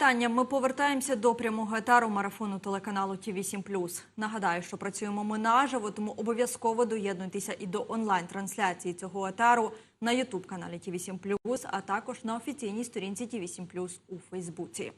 вітання. Ми повертаємося до прямого етару марафону телеканалу ТІВІ 7 Нагадаю, що працюємо ми наживо, тому обов'язково доєднуйтеся і до онлайн-трансляції цього етару на Ютуб каналі ТІВІ 7 а також на офіційній сторінці ТІВІ 7 у Фейсбуці.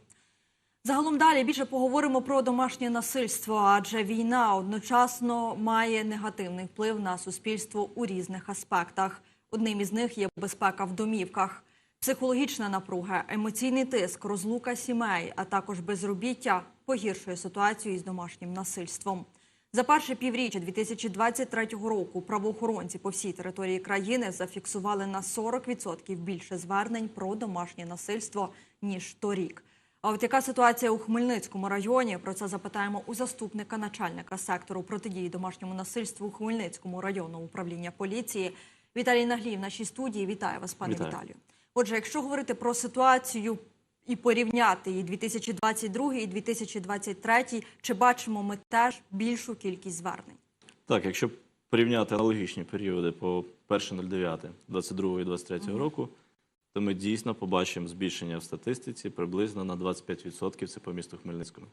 Загалом далі більше поговоримо про домашнє насильство, адже війна одночасно має негативний вплив на суспільство у різних аспектах. Одним із них є безпека в домівках, психологічна напруга, емоційний тиск, розлука сімей, а також безробіття погіршує ситуацію із домашнім насильством. За перше півріччя 2023 року правоохоронці по всій території країни зафіксували на 40% більше звернень про домашнє насильство ніж торік. А от яка ситуація у Хмельницькому районі? Про це запитаємо у заступника начальника сектору протидії домашньому насильству у Хмельницькому районному управління поліції Віталій Наглій в нашій студії. Вітаю вас, пане Вітаю. Віталію. Отже, якщо говорити про ситуацію і порівняти її 2022 і 2023, чи бачимо ми теж більшу кількість звернень? Так, якщо порівняти аналогічні періоди по 1.09, 22 і 23 року, то ми дійсно побачимо збільшення в статистиці приблизно на 25% це по місту Хмельницькому.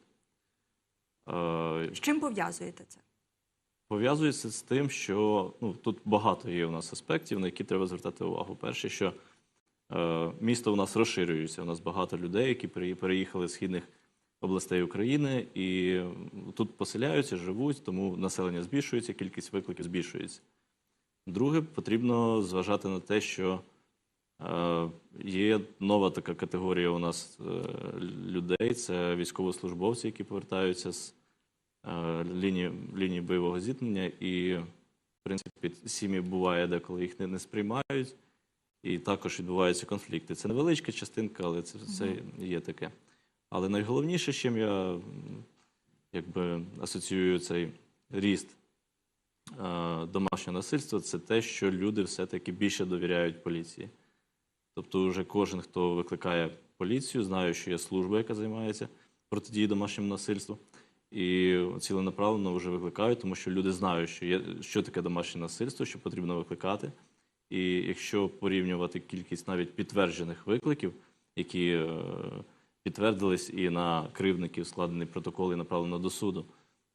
Е, З чим пов'язуєте це? Пов'язується з тим, що ну, тут багато є у нас аспектів, на які треба звертати увагу. Перше, що місто у нас розширюється. У нас багато людей, які переїхали з східних областей України і тут поселяються, живуть, тому населення збільшується, кількість викликів збільшується. Друге, потрібно зважати на те, що е, є нова така категорія у нас е, людей це військовослужбовці, які повертаються з е, лінії, лінії бойового зіткнення, і, в принципі, сім'ї буває деколи їх не, не сприймають, і також відбуваються конфлікти. Це невеличка частинка, але це, це є таке. Але найголовніше, з чим я якби асоціюю цей ріст е, домашнього насильства, це те, що люди все-таки більше довіряють поліції. Тобто, вже кожен, хто викликає поліцію, знає, що є служба, яка займається протидією домашньому насильству. І ціленаправленно вже викликають, тому що люди знають, що є що таке домашнє насильство, що потрібно викликати. І якщо порівнювати кількість навіть підтверджених викликів, які е, підтвердились і на кривдників складений протокол і направлено до суду,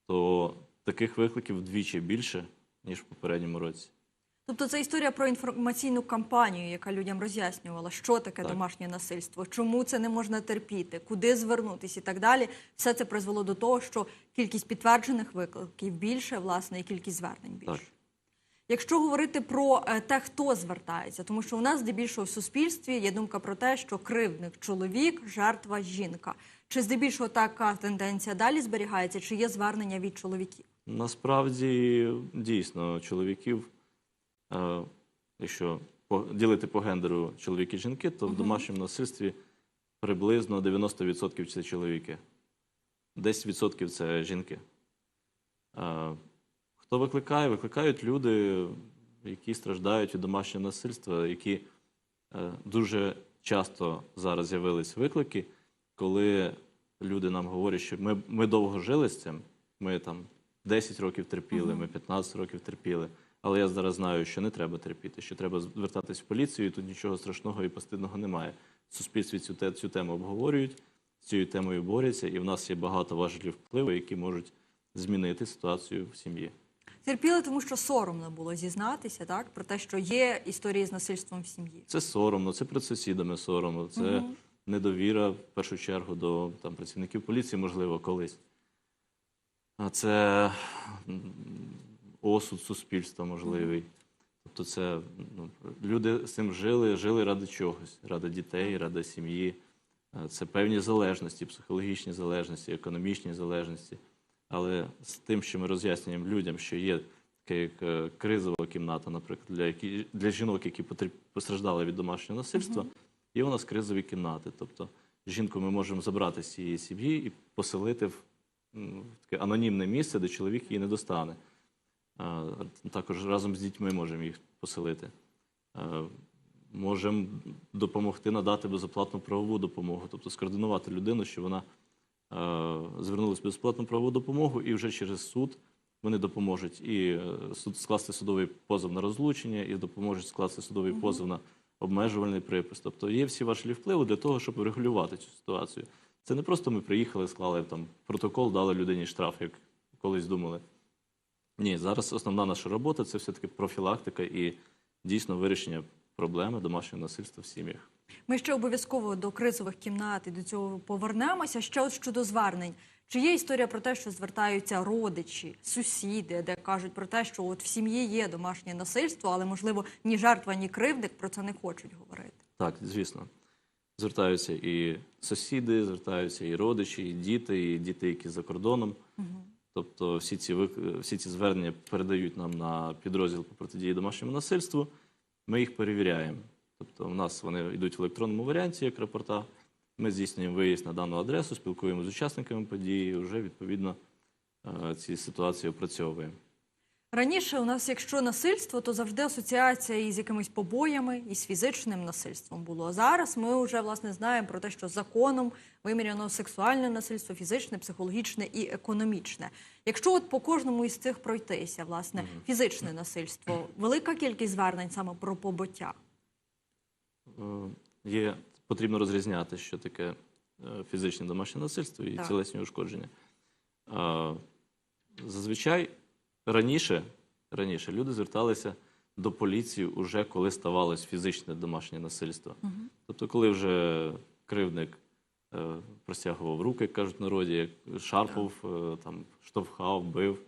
то таких викликів вдвічі більше, ніж в попередньому році. Тобто це історія про інформаційну кампанію, яка людям роз'яснювала, що таке Так. домашнє насильство, чому це не можна терпіти, куди звернутися і так далі. Все це призвело до того, що кількість підтверджених викликів більше, власне, і кількість звернень більше. Так. Якщо говорити про е, те, хто звертається, тому що у нас здебільшого в суспільстві є думка про те, що кривдник чоловік, жертва жінка. Чи здебільшого така тенденція далі зберігається, чи є звернення від чоловіків? Насправді, дійсно, чоловіків, е, якщо ділити по гендеру чоловік і жінки, то в домашньому насильстві приблизно 90% це чоловіки, 10% це жінки. Е, Хто викликає? Викликають люди, які страждають від домашнього насильства, які е, дуже часто зараз з'явились виклики, коли люди нам говорять, що ми, ми довго жили з цим, ми там 10 років терпіли, ми 15 років терпіли. Але я зараз знаю, що не треба терпіти, що треба звертатись в поліцію, і тут нічого страшного і постидного немає. В суспільстві цю, цю тему обговорюють, з цією темою борються, і в нас є багато важелів впливу, які можуть змінити ситуацію в сім'ї. Терпіли, тому що соромно було зізнатися, так про те, що є історії з насильством в сім'ї. Це соромно, це перед сусідами соромно, це недовіра в першу чергу до там, працівників поліції, можливо, колись. А це осуд суспільства можливий. Тобто, це ну, люди з цим жили, жили ради чогось, ради дітей, ради сім'ї. Е, Це певні залежності, психологічні залежності, економічні залежності. Але з тим, що ми роз'яснюємо людям, що є таке як е, кризова кімната, наприклад, для, які, для жінок, які постраждали від домашнього насильства, є у нас кризові кімнати. Тобто жінку ми можемо забрати з цієї сім'ї і поселити в в таке анонімне місце, де чоловік її не достане. А, Також разом з дітьми можемо їх поселити. Е, Можемо допомогти надати безоплатну правову допомогу, тобто скоординувати людину, що вона е, звернулася в безплатну правову допомогу, і вже через суд вони допоможуть і е, суд скласти судовий позов на розлучення, і допоможуть скласти судовий позов на обмежувальний припис. Тобто є всі важливі впливи для того, щоб врегулювати цю ситуацію. Це не просто ми приїхали, склали там протокол, дали людині штраф, як колись думали. Ні, зараз основна наша робота це все-таки профілактика і дійсно вирішення проблеми домашнього насильства в сім'ях. Ми ще обов'язково до кризових кімнат і до цього повернемося. Ще от щодо звернень. Чи є історія про те, що звертаються родичі, сусіди, де кажуть про те, що от в сім'ї є домашнє насильство, але можливо ні жертва, ні кривдник про це не хочуть говорити. Так, звісно. Звертаються і сусіди, звертаються і родичі, і діти, і діти, які за кордоном. Тобто всі ці, всі ці звернення передають нам на підрозділ по протидії домашньому насильству. Ми їх перевіряємо. Тобто, у нас вони йдуть в електронному варіанті, як рапорта. Ми здійснюємо виїзд на дану адресу, спілкуємося з учасниками події, вже відповідно е, ці ситуації опрацьовуємо. Раніше у нас, якщо насильство, то завжди асоціація із якимись побоями і з фізичним насильством було. А зараз ми вже власне знаємо про те, що законом виміряно сексуальне насильство, фізичне, психологічне і економічне. Якщо от по кожному із цих пройтися, власне, фізичне насильство, велика кількість звернень саме про побиття. Е, Є, потрібно розрізняти, що таке е, фізичне домашнє насильство і Так. тілесні ушкодження. Зазвичай раніше, раніше люди зверталися до поліції уже коли ставалось фізичне домашнє насильство. Тобто, коли вже кривдник е, простягував руки, як кажуть народі, як шарпав, е, там, штовхав, бив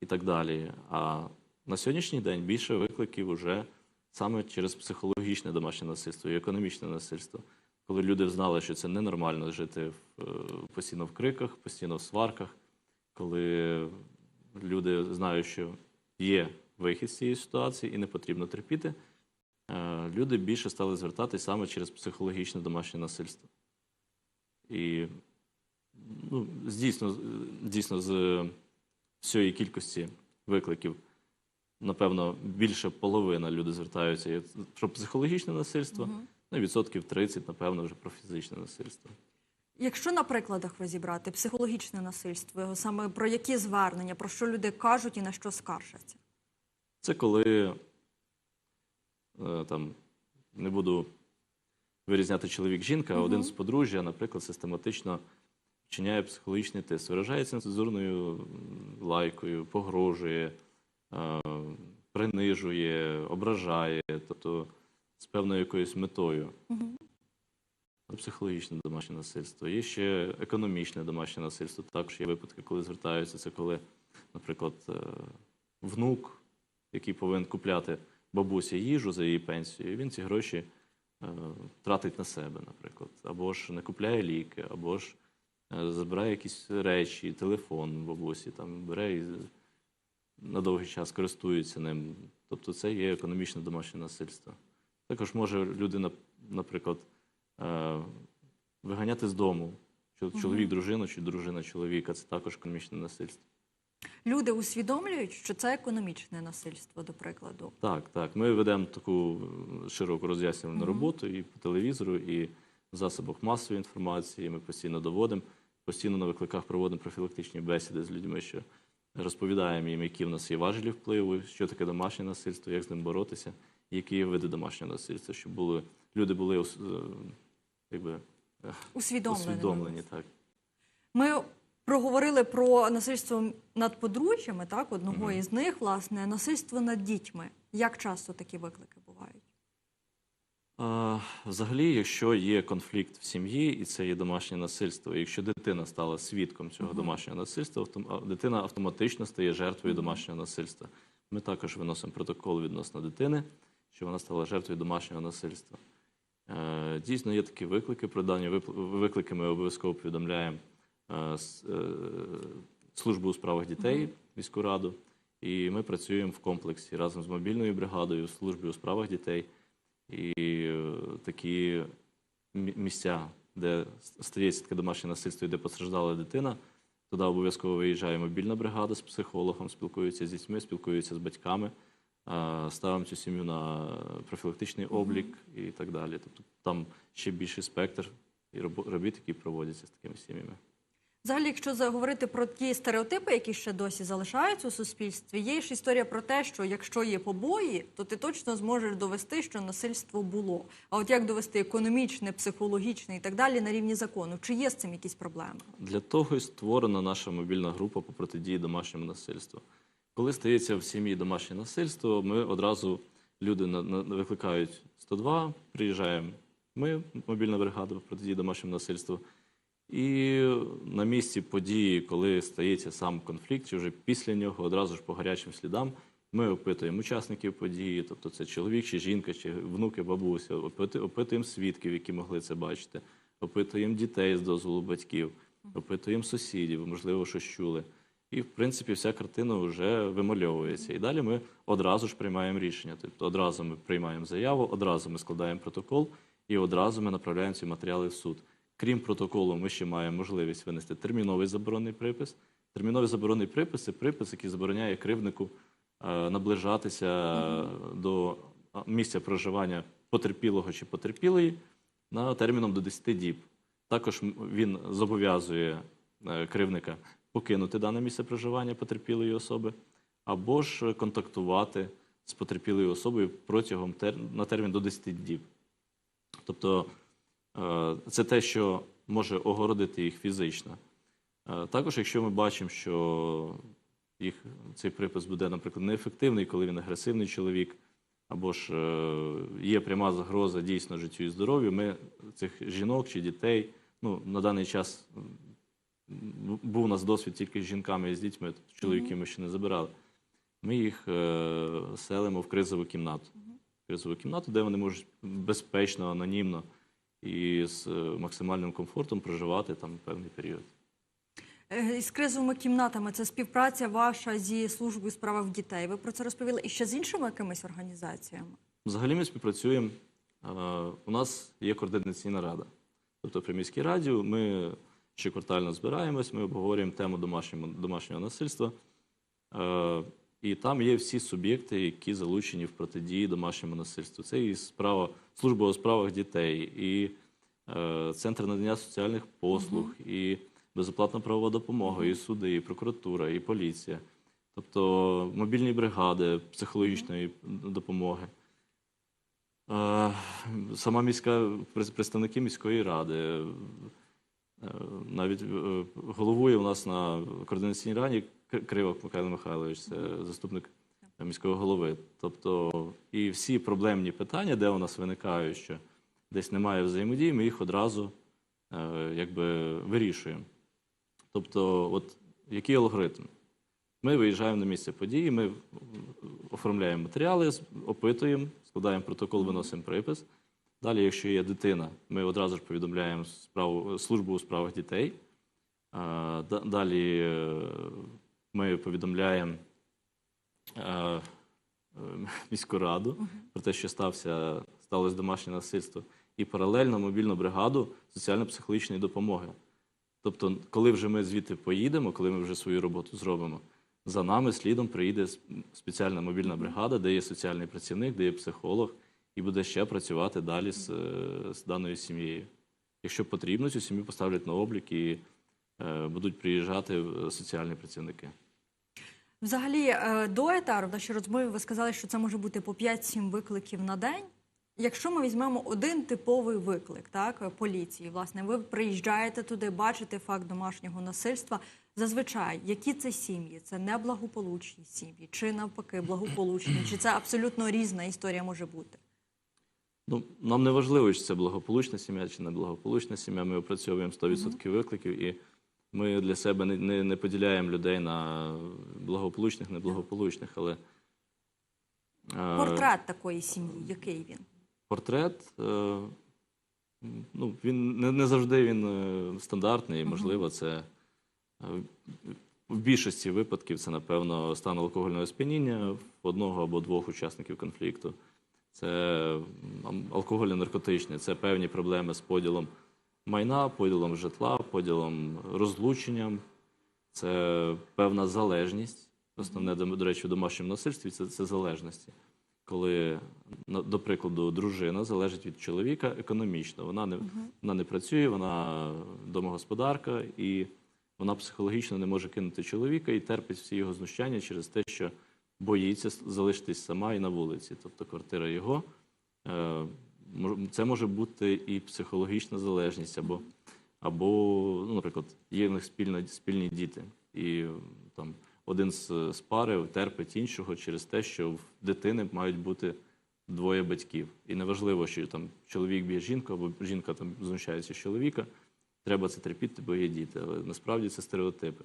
і так далі. А на сьогоднішній день більше викликів вже саме через психологічне домашнє насильство і економічне насильство. Коли люди знали, що це ненормально жити в, е, постійно в криках, постійно в сварках, коли люди знають, що є вихід з цієї ситуації і не потрібно терпіти, е, люди більше стали звертатись саме через психологічне домашнє насильство. І ну, дійсно, дійсно, з всієї кількості викликів, напевно, більше половина люди звертаються про психологічне насильство, ну, і відсотків 30, напевно, вже про фізичне насильство. Якщо на прикладах розібрати психологічне насильство, саме про які звернення, про що люди кажуть і на що скаржаться? Це коли е, там не буду вирізняти чоловік-жінка, а один з подружжя, наприклад, систематично вчиняє психологічний тиск, виражається нецензурною лайкою, погрожує, принижує, ображає, тобто з певною якоюсь метою. Це Психологічне домашнє насильство. Є ще економічне домашнє насильство. Також є випадки, коли звертаються. Це коли, наприклад, е, внук, який повинен купляти бабусі їжу за її пенсію, він ці гроші е, тратить на себе, наприклад, або ж не купляє ліки, або ж е, забирає якісь речі, телефон бабусі, там бере і на довгий час користується ним. Тобто це є економічне домашнє насильство. Також може людина, наприклад, е, виганяти з дому. Чо- Чоловік дружину чи дружина чоловіка це також економічне насильство. Люди усвідомлюють, що це економічне насильство, до прикладу. Так, так. Ми ведемо таку широку роз'яснювальну роботу і по телевізору, і в засобах масової інформації. Ми постійно доводимо, постійно на викликах проводимо профілактичні бесіди з людьми, що розповідаємо їм, які в нас є важелі впливу, що таке домашнє насильство, як з ним боротися, які види домашнього насильства, щоб були люди були е, якби е, Усвідомлені. усвідомлені. Так. Ми проговорили про насильство над подружжями, так, одного із них, власне, насильство над дітьми. Як часто такі виклики бувають? Взагалі, якщо є конфлікт в сім'ї, і це є домашнє насильство, і якщо дитина стала свідком цього домашнього насильства, дитина автоматично стає жертвою домашнього насильства. Ми також виносимо протокол відносно дитини, що вона стала жертвою домашнього насильства. Е, Дійсно, є такі виклики. Про дані виклики ми обов'язково повідомляємо е, е, службу у справах дітей, міську раду. І ми працюємо в комплексі разом з мобільною бригадою, службою у справах дітей. І е, такі місця, де стається таке домашнє насильство, і де постраждала дитина, туди обов'язково виїжджає мобільна бригада з психологом, спілкуються з дітьми, спілкуються з батьками, ставимо цю сім'ю на профілактичний облік і так далі. Тобто там ще більший спектр і робіт, які проводяться з такими сім'ями. Взагалі, якщо заговорити про ті стереотипи, які ще досі залишаються у суспільстві, є ж історія про те, що якщо є побої, то ти точно зможеш довести, що насильство було. А от як довести економічне, психологічне і так далі на рівні закону? Чи є з цим якісь проблеми? Для того і створена наша мобільна група по протидії домашньому насильству. Коли стається в сім'ї домашнє насильство, ми одразу люди на, викликають 102, приїжджаємо ми, мобільна бригада протидії домашньому насильству. І на місці події, коли стається сам конфлікт, чи вже після нього, одразу ж по гарячим слідам, ми опитуємо учасників події, тобто це чоловік, чи жінка, чи внуки, бабуся, опитуємо свідків, які могли це бачити, опитуємо дітей з дозволу батьків, опитуємо сусідів, можливо, щось чули. І, в принципі, вся картина вже вимальовується. І далі ми одразу ж приймаємо рішення. Тобто одразу ми приймаємо заяву, одразу ми складаємо протокол і одразу ми направляємо ці матеріали в суд. Крім протоколу, ми ще маємо можливість винести терміновий заборонний припис. Терміновий заборонний припис це припис, який забороняє кривднику е, наближатися до місця проживання потерпілого чи потерпілої на терміном до 10 діб. Також він зобов'язує е, кривника покинути дане місце проживання потерпілої особи або ж контактувати з потерпілою особою протягом на термін до 10 діб. Тобто це те, що може огородити їх фізично. Е, Також, якщо ми бачимо, що їх цей припис буде, наприклад, неефективний, коли він агресивний чоловік, або ж е, є пряма загроза дійсно життю і здоров'ю, ми цих жінок чи дітей, ну на даний час був у нас досвід тільки з жінками і з дітьми, тобто чоловіків ми ще не забирали. Ми їх е, селимо в кризову кімнату. Кризову кімнату, де вони можуть безпечно, анонімно і з е, максимальним комфортом проживати там певний період. Е, Із кризовими кімнатами це співпраця ваша зі службою справах дітей. Ви про це розповіли і ще з іншими якимись організаціями? Взагалі ми співпрацюємо. Е, У нас є координаційна рада. Тобто при міській раді ми щоквартально збираємось, ми обговорюємо тему домашнього, домашнього насильства. І там є всі суб'єкти, які залучені в протидії домашньому насильству. Це і справа, служба у справах дітей, і е, центр надання соціальних послуг, і безоплатна правова допомога, і суди, і прокуратура, і поліція. Тобто мобільні бригади психологічної допомоги. Е, Сама міська представники міської ради. Е, Навіть е, головує у нас на координаційній раді Кривок Михайло Михайлович, це заступник міського голови. Тобто, і всі проблемні питання, де у нас виникають, що десь немає взаємодії, ми їх одразу е, якби вирішуємо. Тобто, от який алгоритм? Ми виїжджаємо на місце події, ми оформляємо матеріали, опитуємо, складаємо протокол, виносимо припис. Далі, якщо є дитина, ми одразу ж повідомляємо справу, службу у справах дітей. Далі е, ми повідомляємо е, е, міську раду про те, що стався, сталося домашнє насильство, і паралельно мобільну бригаду соціально-психологічної допомоги. Тобто, коли вже ми звідти поїдемо, коли ми вже свою роботу зробимо, за нами слідом приїде спеціальна мобільна бригада, де є соціальний працівник, де є психолог, і буде ще працювати далі з, е, з даною сім'єю. Якщо потрібно, цю сім'ю поставлять на облік і е, будуть приїжджати е, соціальні працівники. Взагалі, е, до етару в нашій розмові ви сказали, що це може бути по 5-7 викликів на день. Якщо ми візьмемо один типовий виклик, так поліції, власне, ви приїжджаєте туди, бачите факт домашнього насильства. Зазвичай, які це сім'ї? Це неблагополучні сім'ї, чи навпаки благополучні, чи це абсолютно різна історія може бути? Ну, нам не важливо, чи це благополучна сім'я, чи неблагополучна сім'я. Ми опрацьовуємо 100% викликів, і ми для себе не, не, не поділяємо людей на благополучних, неблагополучних, але е, Портрет такої сім'ї, який він? портрет, е, ну, він не, не завжди він е, стандартний. Можливо, це е, в більшості випадків це, напевно, стан алкогольного сп'яніння в одного або двох учасників конфлікту. Це м, алкогольно-наркотичне, це певні проблеми з поділом майна, поділом житла, поділом розлученням, це певна залежність. Основне, до речі, в домашньому насильстві це, це залежності. Коли, до прикладу, дружина залежить від чоловіка економічно. Вона не, вона не працює, вона домогосподарка, і вона психологічно не може кинути чоловіка і терпить всі його знущання через те, що боїться залишитись сама і на вулиці. Тобто квартира його. Е, Це може бути і психологічна залежність, або, або ну, наприклад, є в них спільно, спільні діти, і там один з, з пари терпить іншого через те, що в дитини мають бути двоє батьків. І неважливо, що там чоловік б'є жінку, або жінка там знущається з чоловіка. Треба це терпіти, бо є діти. Але насправді це стереотипи.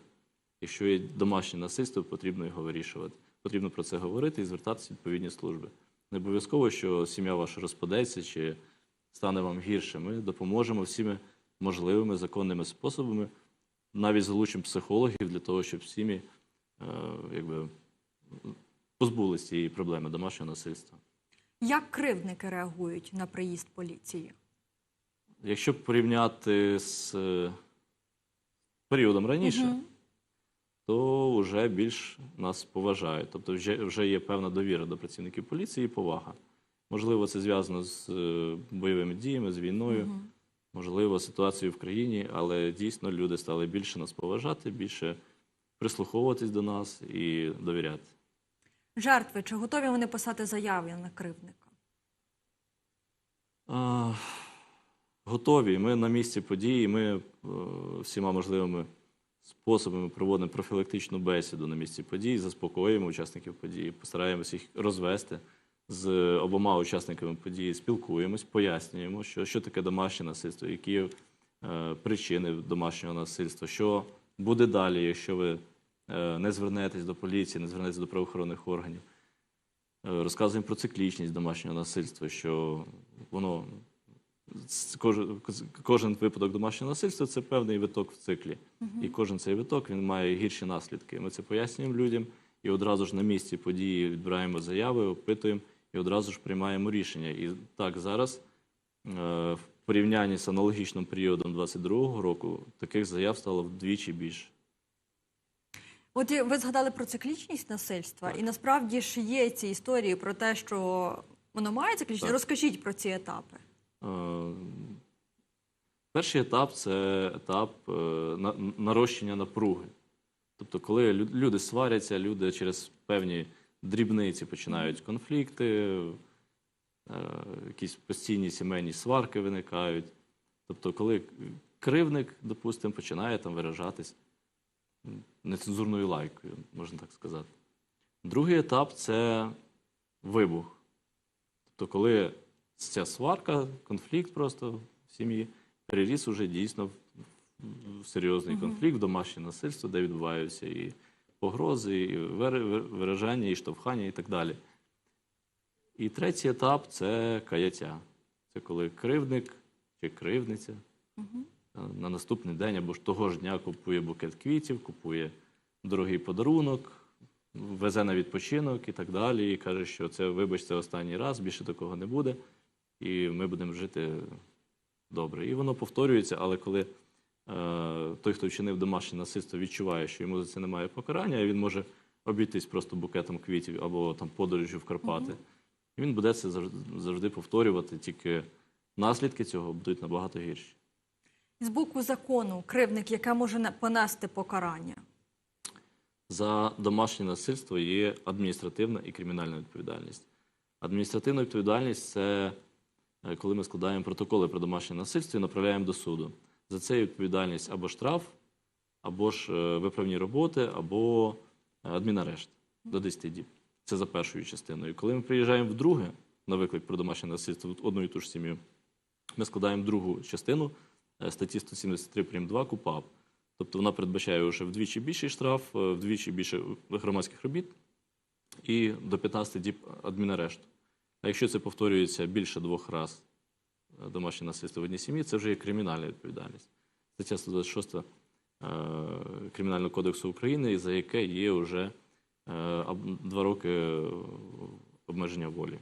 Якщо є домашнє насильство, потрібно його вирішувати. Потрібно про це говорити і звертатися в відповідні служби. Не обов'язково, що сім'я ваша розпадеться чи стане вам гірше. Ми допоможемо всіми можливими законними способами, навіть залучимо психологів для того, щоб сім'ї е, якби, позбулися цієї проблеми домашнього насильства. Як кривдники реагують на приїзд поліції? Якщо порівняти з е, періодом раніше, Мгм. То вже більш нас поважають. Тобто вже, вже є певна довіра до працівників поліції і повага. Можливо, це зв'язано з е, бойовими діями, з війною, Мгм. можливо, ситуацією в країні, але дійсно люди стали більше нас поважати, більше прислуховуватись до нас і довіряти. Жертви, чи готові вони писати заяви на кривдника? А, Готові. Ми на місці події. Ми е, всіма можливими способами проводимо профілактичну бесіду на місці подій, заспокоюємо учасників події, постараємося їх розвести з обома учасниками події, спілкуємось, пояснюємо, що, що таке домашнє насильство, які е, причини домашнього насильства, що буде далі, якщо ви е, не звернетесь до поліції, не звернетесь до правоохоронних органів. Е, Розказуємо про циклічність домашнього насильства, що воно кожен, кожен випадок домашнього насильства це певний виток в циклі. І кожен цей виток він має гірші наслідки. Ми це пояснюємо людям і одразу ж на місці події відбираємо заяви, опитуємо і одразу ж приймаємо рішення. І так зараз, е, в порівнянні з аналогічним періодом 22-го року, таких заяв стало вдвічі більше. От ви згадали про циклічність насильства, і насправді ж є ці історії про те, що воно має циклічність. Так. Розкажіть про ці етапи. Е, Перший етап це етап е, нарощення напруги. Тобто, коли люди сваряться, люди через певні дрібниці починають конфлікти, е, якісь постійні сімейні сварки виникають. Тобто, коли кривник, допустимо, починає там виражатись нецензурною лайкою, можна так сказати. Другий етап це вибух. Тобто, коли ця сварка, конфлікт просто в сім'ї переріс уже дійсно в, серйозний конфлікт, в домашнє насильство, де відбуваються і погрози, і вир- вир- виражання, і штовхання, і так далі. І третій етап це каяття. Це коли кривдник чи кривниця е, на наступний день або ж того ж дня купує букет квітів, купує дорогий подарунок, везе на відпочинок і так далі. І каже, що це, вибачте, останній раз, більше такого не буде, і ми будемо жити добре. І воно повторюється, але коли е, той, хто вчинив домашнє насильство, відчуває, що йому за це немає покарання, він може обійтись просто букетом квітів або там подорожю в Карпати. І він буде це завжди, повторювати, тільки наслідки цього будуть набагато гірші. З боку закону, кривник, яке може понести покарання. За домашнє насильство є адміністративна і кримінальна відповідальність. Адміністративна відповідальність це коли ми складаємо протоколи про домашнє насильство і направляємо до суду. За це відповідальність або штраф, або ж е, виправні роботи, або е, адмінарешт до 10 діб. Це за першою частиною. Коли ми приїжджаємо вдруге на виклик про домашнє насильство в одну і ту ж сім'ю, ми складаємо другу частину е, статті 173 прим. 2 КУПАП. Тобто вона передбачає вже вдвічі більший штраф, е, вдвічі більше громадських робіт і до 15 діб адмінарешту. А якщо це повторюється більше двох разів домашнє насильство в одній сім'ї, це вже є кримінальна відповідальність. Стаття 126 е, Кримінального кодексу України, за яке є вже е, два роки е, обмеження волі.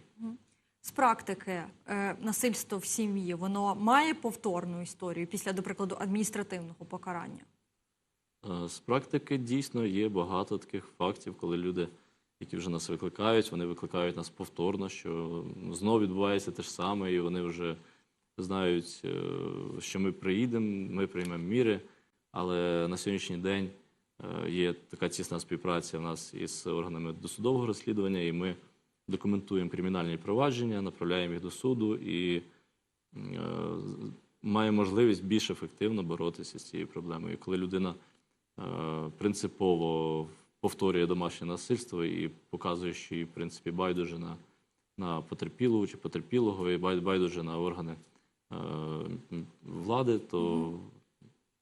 З практики е, насильство в сім'ї воно має повторну історію після, до прикладу, адміністративного покарання. Е, З практики дійсно є багато таких фактів, коли люди, які вже нас викликають, вони викликають нас повторно, що знову відбувається те ж саме, і вони вже знають, е, що ми приїдемо, ми приймемо міри. Але на сьогоднішній день е, є така тісна співпраця в нас із органами досудового розслідування, і ми документуємо кримінальні провадження, направляємо їх до суду і е, має можливість більш ефективно боротися з цією проблемою. Коли людина принципово повторює домашнє насильство і показує, що їй, в принципі, байдуже на, на потерпілого чи потерпілого, і бай- байдуже на органи е, влади, то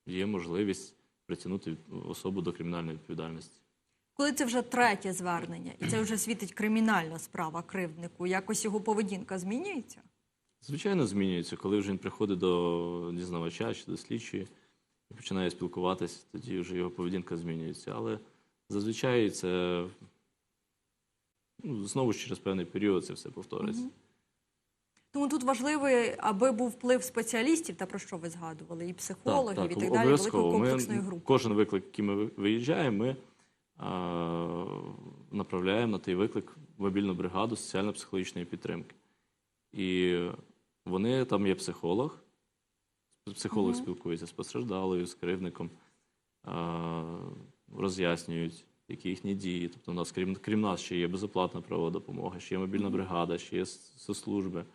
є можливість притягнути особу до кримінальної відповідальності. Коли це вже третє звернення, і це вже світить кримінальна справа кривднику, якось його поведінка змінюється? Звичайно, змінюється, коли вже він приходить до дізнавача чи до слідчої і починає спілкуватися, тоді вже його поведінка змінюється. Але зазвичай це ну, знову ж через певний період це все повториться. Тому тут важливо, аби був вплив спеціалістів, та про що ви згадували, і психологів, і так далі, великої комплексної ми, групи. Кожен виклик, який ми виїжджаємо, ми а, направляємо на той виклик мобільну бригаду соціально-психологічної підтримки. І вони там є психолог, психолог спілкується з постраждалою, з кривдником, а, роз'яснюють, які їхні дії. Тобто, у нас, крім, крім нас, ще є безоплатна правова допомога, ще є мобільна бригада, ще є соцслужби,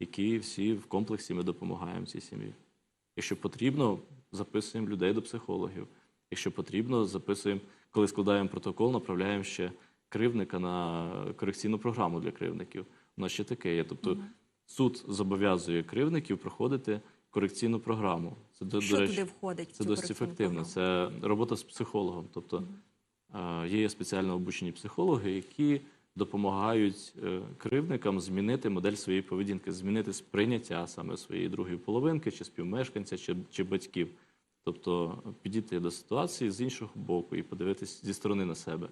які всі в комплексі ми допомагаємо цій сім'ї. Якщо потрібно, записуємо людей до психологів. Якщо потрібно, записуємо, коли складаємо протокол, направляємо ще кривдника на корекційну програму для кривдників. У нас ще таке є. Тобто суд зобов'язує кривдників проходити корекційну програму. Це до, Що до речі, туди входить? це досить ефективно. програму? Це робота з психологом. Тобто е, є спеціально обучені психологи, які допомагають е, кривдникам змінити модель своєї поведінки, змінити сприйняття саме своєї другої половинки, чи співмешканця, чи, чи батьків. Тобто підійти до ситуації з іншого боку і подивитись зі сторони на себе.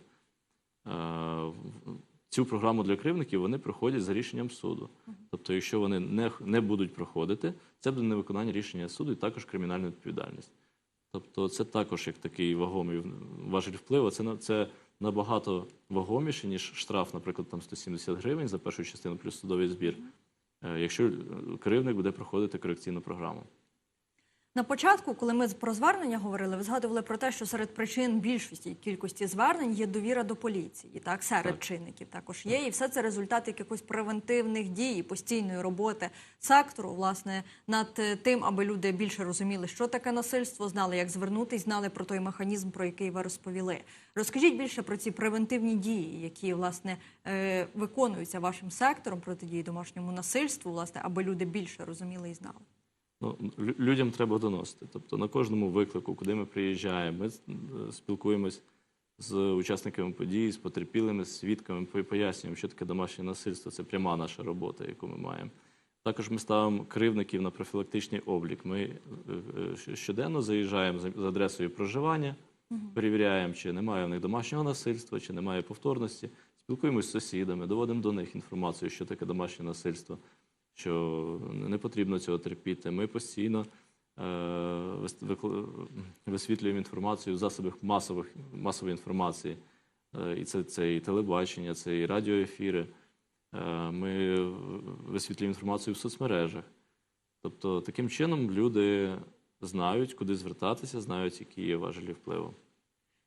Цю програму для кривдників вони проходять за рішенням суду. Тобто, якщо вони не, не будуть проходити, це буде невиконання рішення суду і також кримінальна відповідальність. Тобто, це також як такий вагомий важель впливу. Це це набагато вагоміше, ніж штраф, наприклад, там 170 гривень за першу частину плюс судовий збір, е, якщо кривдник буде проходити корекційну програму. На початку, коли ми про звернення говорили, ви згадували про те, що серед причин більшості кількості звернень є довіра до поліції, так серед Так. чинників також є, і все це результат якихось превентивних дій, постійної роботи сектору, власне, над е, тим, аби люди більше розуміли, що таке насильство, знали, як звернутись, знали про той механізм, про який ви розповіли. Розкажіть більше про ці превентивні дії, які власне е, виконуються вашим сектором протидії домашньому насильству, власне, аби люди більше розуміли і знали. Ну, людям треба доносити. Тобто на кожному виклику, куди ми приїжджаємо, ми е, спілкуємось з учасниками подій, з потерпілими, з свідками, пояснюємо, що таке домашнє насильство. Це пряма наша робота, яку ми маємо. Також ми ставимо кривдників на профілактичний облік. Ми е, е, щоденно заїжджаємо за адресою проживання, перевіряємо, чи немає в них домашнього насильства, чи немає повторності. Спілкуємося з сусідами, доводимо до них інформацію, що таке домашнє насильство що не потрібно цього терпіти. Ми постійно е, висвітлюємо інформацію в засобах масових, масової інформації. Е, і це, це і телебачення, це і радіоефіри. Е, ми висвітлюємо інформацію в соцмережах. Тобто, таким чином люди знають, куди звертатися, знають, які є важелі впливу.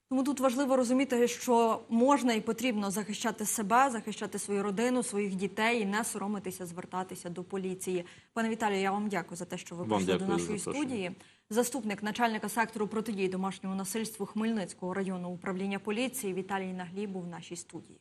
Тому тут важливо розуміти, що можна і потрібно захищати себе, захищати свою родину, своїх дітей і не соромитися, звертатися до поліції. Пане Віталію, я вам дякую за те, що ви Вам прийшли до нашої студії. Заступник начальника сектору протидії домашньому насильству Хмельницького районного управління поліції Віталій Наглій був в нашій студії.